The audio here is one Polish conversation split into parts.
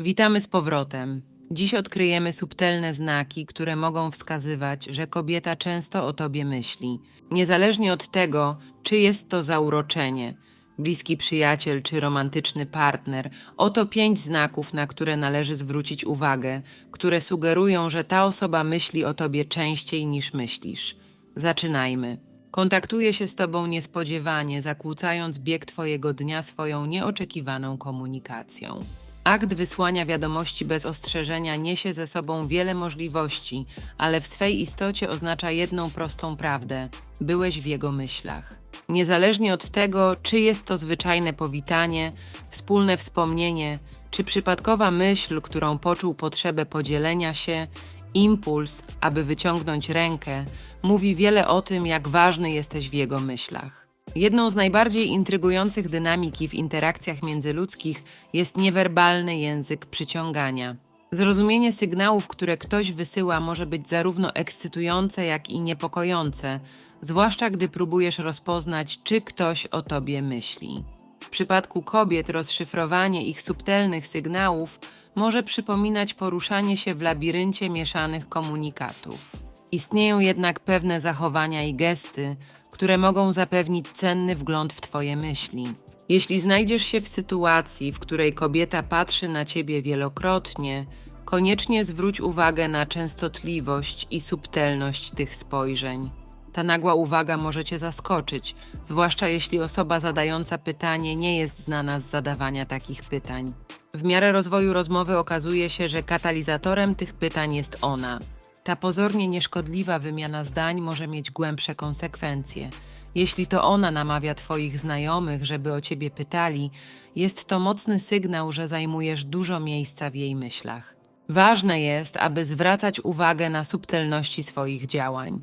Witamy z powrotem. Dziś odkryjemy subtelne znaki, które mogą wskazywać, że kobieta często o tobie myśli. Niezależnie od tego, czy jest to zauroczenie, bliski przyjaciel czy romantyczny partner, oto pięć znaków, na które należy zwrócić uwagę, które sugerują, że ta osoba myśli o tobie częściej niż myślisz. Zaczynajmy. Kontaktuje się z tobą niespodziewanie, zakłócając bieg twojego dnia swoją nieoczekiwaną komunikacją. Akt wysłania wiadomości bez ostrzeżenia niesie ze sobą wiele możliwości, ale w swej istocie oznacza jedną prostą prawdę: byłeś w jego myślach. Niezależnie od tego, czy jest to zwyczajne powitanie, wspólne wspomnienie, czy przypadkowa myśl, którą poczuł potrzebę podzielenia się, impuls, aby wyciągnąć rękę, mówi wiele o tym, jak ważny jesteś w jego myślach. Jedną z najbardziej intrygujących dynamiki w interakcjach międzyludzkich jest niewerbalny język przyciągania. Zrozumienie sygnałów, które ktoś wysyła, może być zarówno ekscytujące, jak i niepokojące, zwłaszcza gdy próbujesz rozpoznać, czy ktoś o tobie myśli. W przypadku kobiet rozszyfrowanie ich subtelnych sygnałów może przypominać poruszanie się w labiryncie mieszanych komunikatów. Istnieją jednak pewne zachowania i gesty, które mogą zapewnić cenny wgląd w Twoje myśli. Jeśli znajdziesz się w sytuacji, w której kobieta patrzy na Ciebie wielokrotnie, koniecznie zwróć uwagę na częstotliwość i subtelność tych spojrzeń. Ta nagła uwaga może Cię zaskoczyć, zwłaszcza jeśli osoba zadająca pytanie nie jest znana z zadawania takich pytań. W miarę rozwoju rozmowy okazuje się, że katalizatorem tych pytań jest ona. Ta pozornie nieszkodliwa wymiana zdań może mieć głębsze konsekwencje. Jeśli to ona namawia Twoich znajomych, żeby o Ciebie pytali, jest to mocny sygnał, że zajmujesz dużo miejsca w jej myślach. Ważne jest, aby zwracać uwagę na subtelności swoich działań.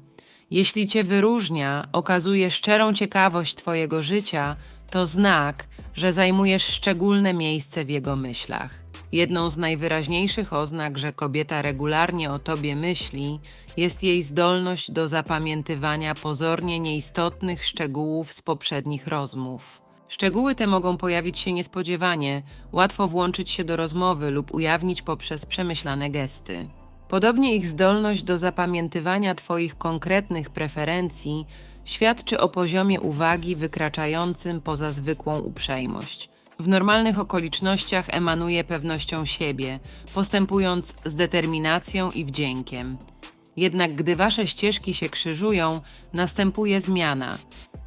Jeśli Cię wyróżnia, okazuje szczerą ciekawość Twojego życia, to znak, że zajmujesz szczególne miejsce w jego myślach. Jedną z najwyraźniejszych oznak, że kobieta regularnie o tobie myśli, jest jej zdolność do zapamiętywania pozornie nieistotnych szczegółów z poprzednich rozmów. Szczegóły te mogą pojawić się niespodziewanie, łatwo włączyć się do rozmowy lub ujawnić poprzez przemyślane gesty. Podobnie ich zdolność do zapamiętywania Twoich konkretnych preferencji świadczy o poziomie uwagi wykraczającym poza zwykłą uprzejmość. W normalnych okolicznościach emanuje pewnością siebie, postępując z determinacją i wdziękiem. Jednak gdy wasze ścieżki się krzyżują, następuje zmiana.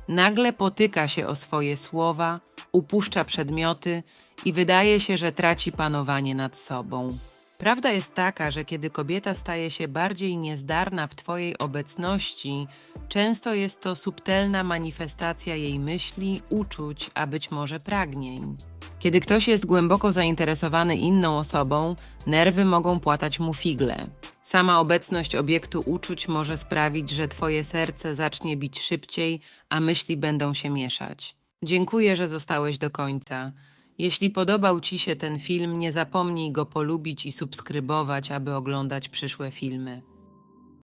Nagle potyka się o swoje słowa, upuszcza przedmioty i wydaje się, że traci panowanie nad sobą. Prawda jest taka, że kiedy kobieta staje się bardziej niezdarna w Twojej obecności, często jest to subtelna manifestacja jej myśli, uczuć, a być może pragnień. Kiedy ktoś jest głęboko zainteresowany inną osobą, nerwy mogą płatać mu figle. Sama obecność obiektu uczuć może sprawić, że Twoje serce zacznie bić szybciej, a myśli będą się mieszać. Dziękuję, że zostałeś do końca. Jeśli podobał Ci się ten film, nie zapomnij go polubić i subskrybować, aby oglądać przyszłe filmy.